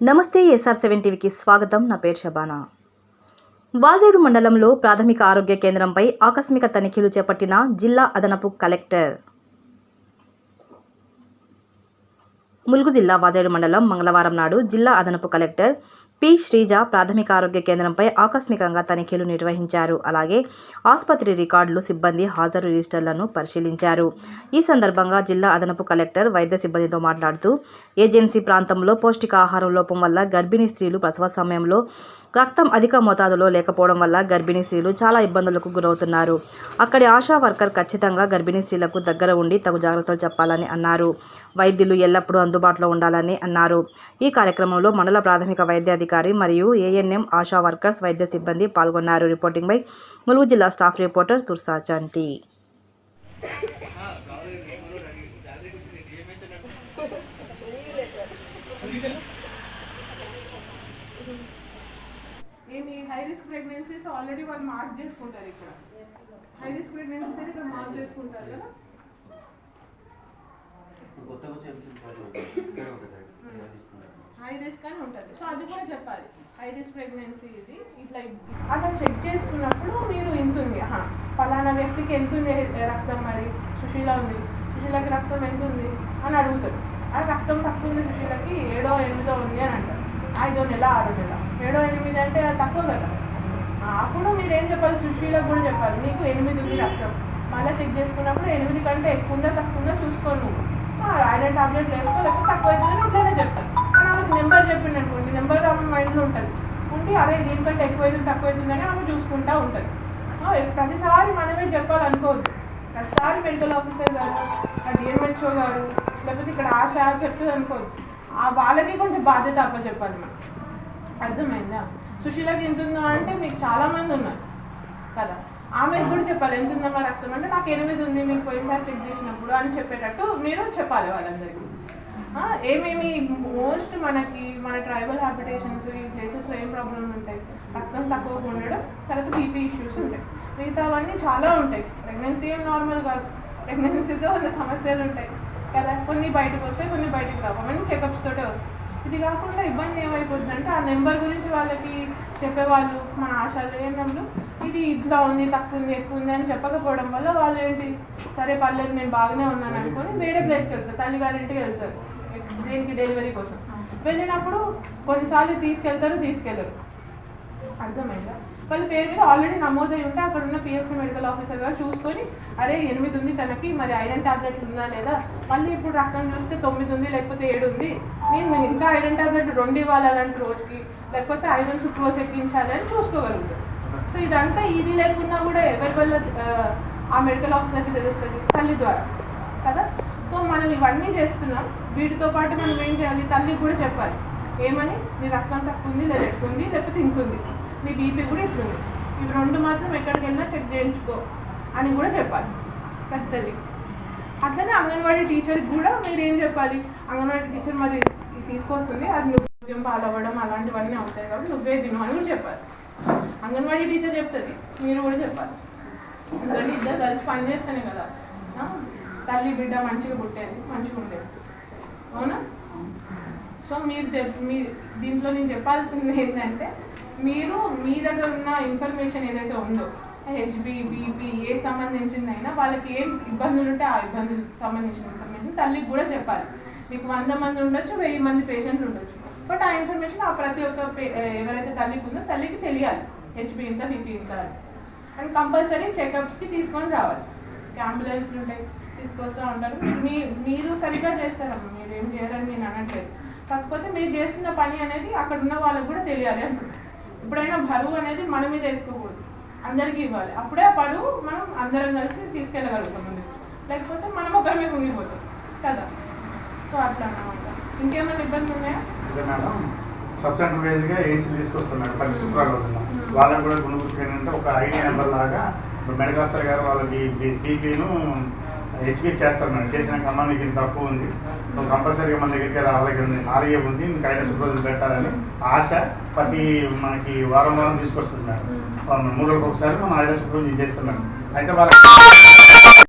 నమస్తే SR seven టీవీకి స్వాగతం. నా పేరు షబానా వాజేడు మండలంలో ప్రాథమిక ఆరోగ్య కేంద్రంపై ఆకస్మిక తనిఖీలు చేపట్టిన జిల్లా అదనపు కలెక్టర్. ములుగు జిల్లా వాజేడు మండలం మంగళవారం నాడు జిల్లా అదనపు కలెక్టర్ పి. శ్రీజ ప్రాథమిక ఆరోగ్య కేంద్రంపై ఆకస్మికంగా తనిఖీలు నిర్వహించారు. అలాగే ఆసుపత్రి రికార్డులు సిబ్బంది హాజరు రిజిస్టర్లను పరిశీలించారు. ఈ సందర్భంగా జిల్లా అదనపు కలెక్టర్ వైద్య సిబ్బందితో మాట్లాడుతూ ఏజెన్సీ ప్రాంతంలో పౌష్టికాహారం లోపం వల్ల గర్భిణీ స్త్రీలు ప్రసవ సమయంలో రక్తం అధిక మోతాదులో లేకపోవడం వల్ల గర్భిణీ స్త్రీలు చాలా ఇబ్బందులకు గురవుతున్నారు. అక్కడి ఆశా వర్కర్ ఖచ్చితంగా గర్భిణీ స్త్రీలకు దగ్గర ఉండి తగు జాగ్రత్తలు చెప్పాలని అన్నారు. వైద్యులు ఎల్లప్పుడూ అందుబాటులో ఉండాలని అన్నారు. ఈ కార్యక్రమంలో మండల ప్రాథమిక వైద్యాధికారి మరియు ఏఎన్ఎం ఆశా వర్కర్స్ వైద్య సిబ్బంది పాల్గొన్నారు. రిపోర్టింగ్ బై ములుగు జిల్లా స్టాఫ్ రిపోర్టర్ తుర్సా చంటి. ఏమి హై రిస్క్ ప్రెగ్నెన్సీస్ ఆల్రెడీ వాళ్ళు మార్క్ చేసుకుంటారు ఇక్కడ. హై రిస్క్ ప్రెగ్నెన్సీస్ అయితే ఇక్కడ మార్క్ చేసుకుంటారు కదా? కొత్తగా హై రిస్క్ అని ఉంటుంది. సో అది కూడా చెప్పాలి. హై రిస్క్ ప్రెగ్నెన్సీ ఇది. ఇట్లా అట్లా చెక్ చేసుకున్నప్పుడు మీరు ఇంత ఉంది. ఆహా, ఫలానా వ్యక్తికి ఎంత ఉంది రక్తం మరి? సుశీల ఉంది. సుశీలకి రక్తం ఎంత ఉంది? అని అడుగుతారు. ఆ రక్తం తక్కువ ఉంది సుశీలకి ఏడో ఎనిమిదో ఉంది అని అంటారు. ఐదో నెల ఆరో నెల. ఏడో ఎనిమిది అంటే అది తక్కువ కదా. అప్పుడు మీరు ఏం చెప్పాలి? సుశీలకు కూడా చెప్పాలి. నీకు ఎనిమిది ఉంది రక్తం. మళ్ళీ చెక్ చేసుకున్నప్పుడు ఎనిమిది కంటే ఎక్కువ ఉందా తక్కువ ఉందా చూసుకో నువ్వు. ఐరన్ టాబ్లెట్ వేసుకో లేకపోతే తక్కువ అవుతుందని ఇట్లానే చెప్తాను కానీ ఆమెకు నెంబర్ చెప్పింది అనుకోండి నెంబర్ ఆమె మైండ్లో ఉంటుంది. ఉండి అరే దీనికంటే ఎక్కువ అవుతుంది తక్కువ అవుతుందని ఆమె చూసుకుంటా ఉంటుంది. ప్రతిసారి మనమే చెప్పాలనుకోవద్దు. ప్రతిసారి మెడికల్ ఆఫీసర్ గారు డిఎంహెచ్ఓ గారు లేకపోతే ఇక్కడ ఆశ చెప్తుంది అనుకోవద్దు. ఆ వాళ్ళకి కొంచెం బాధ్యత అప్ప చెప్పాలి మనం. అర్థమైందా? సుశీలకి ఎంత ఉందో అంటే మీకు చాలామంది ఉన్నారు. కదా? ఆమె కూడా చెప్పాలి ఎంత ఉందమ్మా రక్తం? అంటే నాకు ఎనిమిది ఉంది నేను పోయినసారి చెక్ చేసినప్పుడు అని చెప్పేటట్టు మీరు చెప్పాలి వాళ్ళందరికీ. ఏమేమి మోస్ట్ మనకి మన ట్రైబల్ హ్యాబిటేషన్స్ ఈ ప్లేసెస్లో ఏం ప్రాబ్లమ్స్ ఉంటాయి? రక్తం తక్కువగా ఉండడం తర్వాత బీపీ ఇష్యూస్ ఉంటాయి. మిగతావన్నీ చాలా ఉంటాయి. ప్రెగ్నెన్సీ ఏం నార్మల్ కాదు. ప్రెగ్నెన్సీతో కొన్ని సమస్యలు ఉంటాయి. కదా కొన్ని బయటకు వస్తాయి కొన్ని బయటకు రావు. అవన్నీ చెకప్స్ తోటే వస్తాయి. ఇది కాకుండా ఇబ్బంది ఏమైపోతుంది అంటే ఆ నెంబర్ గురించి వాళ్ళకి చెప్పేవాళ్ళు మన ఆశాలు ఇది ఇట్లా ఉంది తక్కువ ఉంది ఎక్కువ ఉంది అని చెప్పకపోవడం వల్ల వాళ్ళు ఏంటి సరే పర్లేదు నేను బాగానే ఉన్నాను అనుకొని వేరే ప్లేస్కి వెళ్తారు తల్లిగారింటికి వెళ్తారు దేనికి డెలివరీ కోసం. వెళ్ళినప్పుడు కొన్నిసార్లు తీసుకెళ్తారు తీసుకెళ్ళరు అర్థమైందా? వాళ్ళ పేరు మీద ఆల్రెడీ నమోదై ఉంటే అక్కడ ఉన్న పిఎఫ్సీ మెడికల్ ఆఫీసర్ గారు చూసుకొని అరే ఎనిమిది ఉంది తనకి మరి ఐరన్ టాబ్లెట్ ఉందా లేదా? మళ్ళీ ఇప్పుడు రక్తం చూస్తే తొమ్మిది ఉంది లేకపోతే ఏడు ఉంది. నేను ఇంకా ఐరన్ టాబ్లెట్ రెండు ఇవ్వాలంటే రోజుకి? లేకపోతే ఐరన్ సుక్రోజ్ ఎక్కించాలి అని చూసుకోగలుగుతారు సో ఇదంతా ఇది లేకున్నా కూడా ఎవరి వల్ల ఆ, మెడికల్ ఆఫీసర్కి తెలుస్తుంది? తల్లి ద్వారా. కదా? సో మనం ఇవన్నీ చేస్తున్నాం. వీటితో పాటు మనం ఏం చేయాలి? తల్లికి కూడా చెప్పాలి. ఏమని? నీ రక్తం తక్కువ ఉంది లేదా ఎక్కువ ఉంది లేకపోతే తింటుంది నీ బీపీ కూడా ఇట్లుంది ఇవి రెండు మాత్రం ఎక్కడికి వెళ్ళినా చెక్ చేయించుకో అని కూడా చెప్పాలి. పెద్దది. అట్లనే అంగన్వాడీ టీచర్కి కూడా మీరు ఏం చెప్పాలి? అంగన్వాడీ టీచర్ మరి తీసుకొస్తుంది అది నువ్వు పాలవ్వడం అలాంటివన్నీ అవుతాయి కాబట్టి నువ్వే తిను అని కూడా చెప్పాలి. అంగన్వాడీ టీచర్ చెప్తుంది మీరు కూడా చెప్పాలి. ఎందుకంటే ఇద్దరు కలిసి పని చేస్తేనే కదా. తల్లి బిడ్డ మంచిగా పుట్టేది మంచిగా ఉండేది. అవునా? సో మీరు చెప్ మీ దీంట్లో నేను చెప్పాల్సింది ఏంటంటే మీరు మీ దగ్గర ఉన్న ఇన్ఫర్మేషన్ ఏదైతే ఉందో హెచ్బి బీపీ ఏ సంబంధించిందైనా వాళ్ళకి ఏం ఇబ్బందులు ఉంటే ఆ ఇబ్బందులు సంబంధించిన ఇన్ఫర్మేషన్ తల్లికి కూడా చెప్పాలి. మీకు వంద మంది ఉండొచ్చు వెయ్యి మంది పేషెంట్లు ఉండొచ్చు. బట్ ఆ ఇన్ఫర్మేషన్ ఆ ప్రతి ఒక్క పే- ఎవరైతే తల్లికి ఉందో తల్లికి తెలియాలి. హెచ్బి ఇంత బీపీ ఇంత అని. అండ్ కంపల్సరీ చెకప్స్కి తీసుకొని రావాలి. అంబులెన్స్లు ఉంటాయి తీసుకొస్తూ ఉంటారు. మీ మీరు సరిగ్గా చేస్తారమ్మా. మీరు ఏం చేయరని నేను అనట్లేదు. కాకపోతే మీరు చేస్తున్న పని అనేది అక్కడ ఉన్న వాళ్ళకి కూడా తెలియాలి అంటున్నాను ఎప్పుడైనా బరువు అనేది మన మీద వేసుకోకూడదు. అందరికీ ఇవ్వాలి. అప్పుడే ఆ బరువు మనం అందరం కలిసి తీసుకెళ్ళగలుగుతాం ముందుకు. లేకపోతే మనం ఒకరి మీద ఉంగిపోతాం కదా? సో అట్లా అన్నమాట. ఇంకేమైనా ఇబ్బందులు ఉన్నాయా? మేడం. సబ్ సెంటర్ వైజ్గా ఏసీ తీసుకొస్తున్నారు వస్తున్నారు వాళ్ళని కూడా గుణగుర్తి ఏంటంటే ఒక ఐడి నెంబర్ లాగా ఆఫీసర్ గారు వాళ్ళకి టీపీను హెచ్పీ చేస్తారు మేడం చేసినాక అమ్మ నీకు తక్కువ ఉంది. నువ్వు కంపల్సరీగా మన దగ్గరికి రావాలి ఉంది. నాలుగే ఉంది. నీకు ఐదు రోజులు పెట్టాలని ఆశ ప్రతి మనకి వారం వారం తీసుకొస్తుంది మేడం. మూడు రోజులకు ఒకసారి మనం ఐదు రోజులు చేస్తున్నాం అయితే వాళ్ళకి